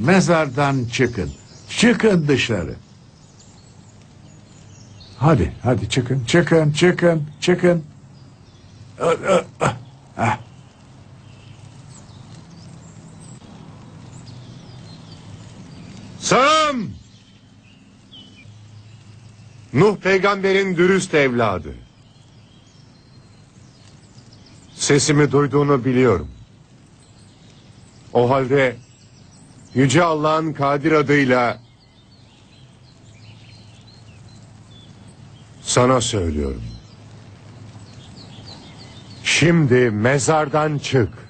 mezardan çıkın. Çıkın dışarı. Hadi, hadi çıkın, çıkın, çıkın, çıkın. Sam! Nuh peygamberin dürüst evladı. Sesimi duyduğunu biliyorum. O halde Yüce Allah'ın Kadir adıyla sana söylüyorum. Şimdi mezardan çık.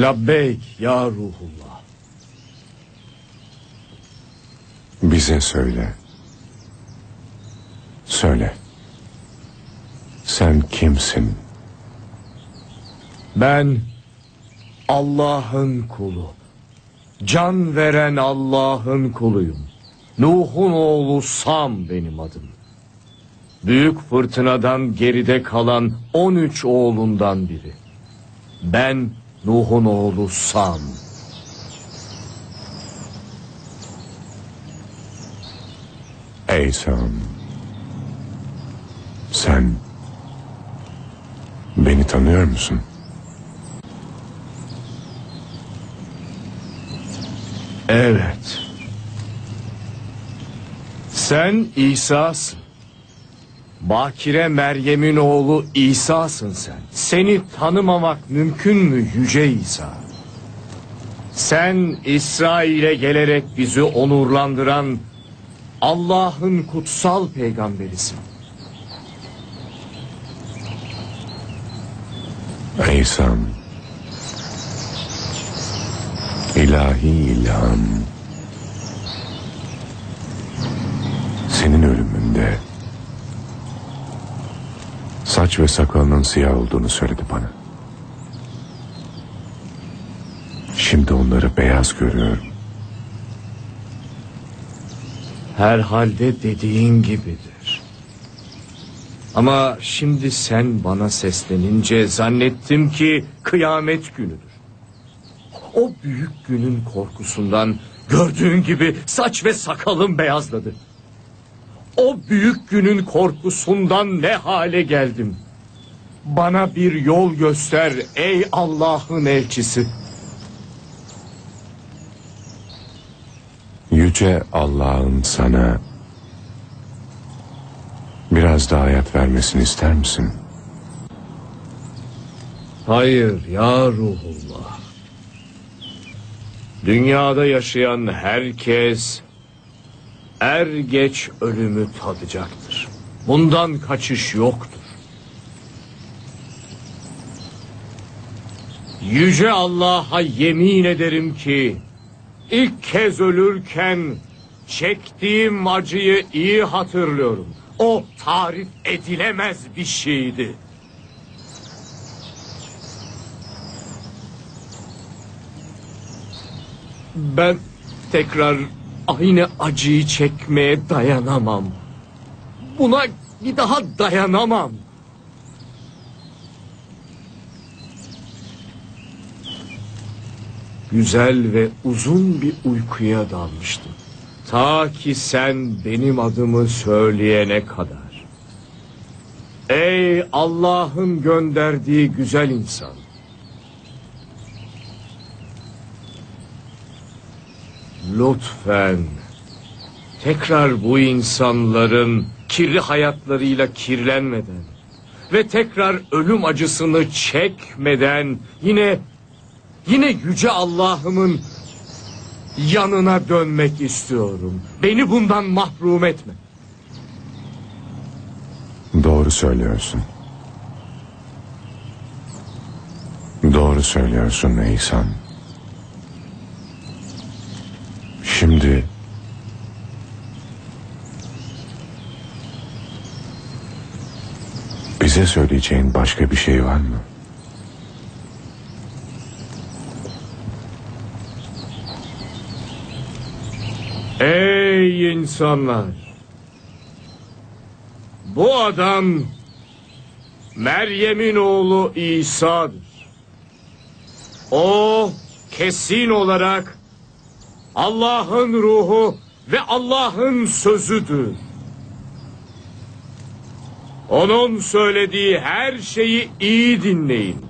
Labbeyk ya ruhullah. Bize söyle. Söyle. Sen kimsin? Ben Allah'ın kulu. Can veren Allah'ın kuluyum. Nuh'un oğlu Sam benim adım. Büyük fırtınadan geride kalan 13 oğlundan biri. Ben Nuh'un oğlu Sam. Ey Sam. Sen beni tanıyor musun? Evet. Sen İsa'sın. Bakire Meryem'in oğlu İsa'sın sen. Seni tanımamak mümkün mü Yüce İsa? Sen İsrail'e gelerek bizi onurlandıran Allah'ın kutsal peygamberisin. Ey Sam. İlahi ilham. Senin ölümünde saç ve sakalının siyah olduğunu söyledi bana. Şimdi onları beyaz görüyorum. Herhalde dediğin gibidir. Ama şimdi sen bana seslenince zannettim ki kıyamet günüdür. O büyük günün korkusundan gördüğün gibi saç ve sakalım beyazladı. O büyük günün korkusundan ne hale geldim. Bana bir yol göster ey Allah'ın elçisi. Yüce Allah'ın sana biraz daha hayat vermesini ister misin? Hayır ya ruhullah. Dünyada yaşayan herkes er geç ölümü tadacaktır. Bundan kaçış yoktur. Yüce Allah'a yemin ederim ki ilk kez ölürken çektiğim acıyı iyi hatırlıyorum. O tarif edilemez bir şeydi. Ben tekrar aynı acıyı çekmeye dayanamam. Buna bir daha dayanamam. Güzel ve uzun bir uykuya dalmıştım. Ta ki sen benim adımı söyleyene kadar. Ey Allah'ın gönderdiği güzel insan. Lütfen tekrar bu insanların kirli hayatlarıyla kirlenmeden ve tekrar ölüm acısını çekmeden yine yine yüce Allah'ımın yanına dönmek istiyorum. Beni bundan mahrum etme. Doğru söylüyorsun. Doğru söylüyorsun İhsan. Şimdi bize söyleyeceğin başka bir şey var mı? Ey insanlar! Bu adam Meryem'in oğlu İsa'dır. O kesin olarak Allah'ın ruhu ve Allah'ın sözüdür. Onun söylediği her şeyi iyi dinleyin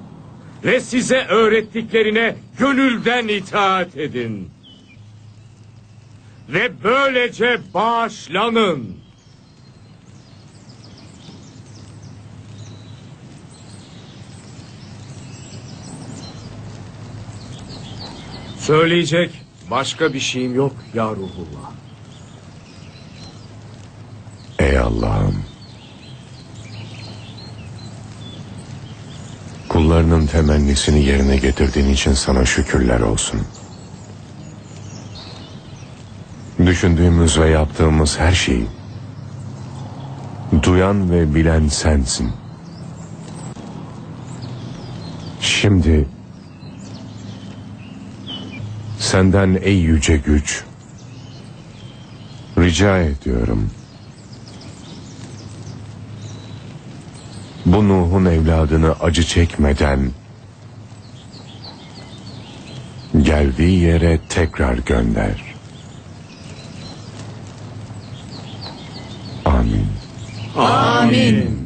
ve size öğrettiklerine gönülden itaat edin ve böylece bağışlanın. Söyleyecek başka bir şeyim yok ya Ruhullah. Ey Allah'ım. Kullarının temennisini yerine getirdiğin için sana şükürler olsun. Düşündüğümüz ve yaptığımız her şeyi duyan ve bilen sensin. Şimdi senden ey yüce güç rica ediyorum. Bu Nuh'un evladını acı çekmeden geldiği yere tekrar gönder. Amin. Amin.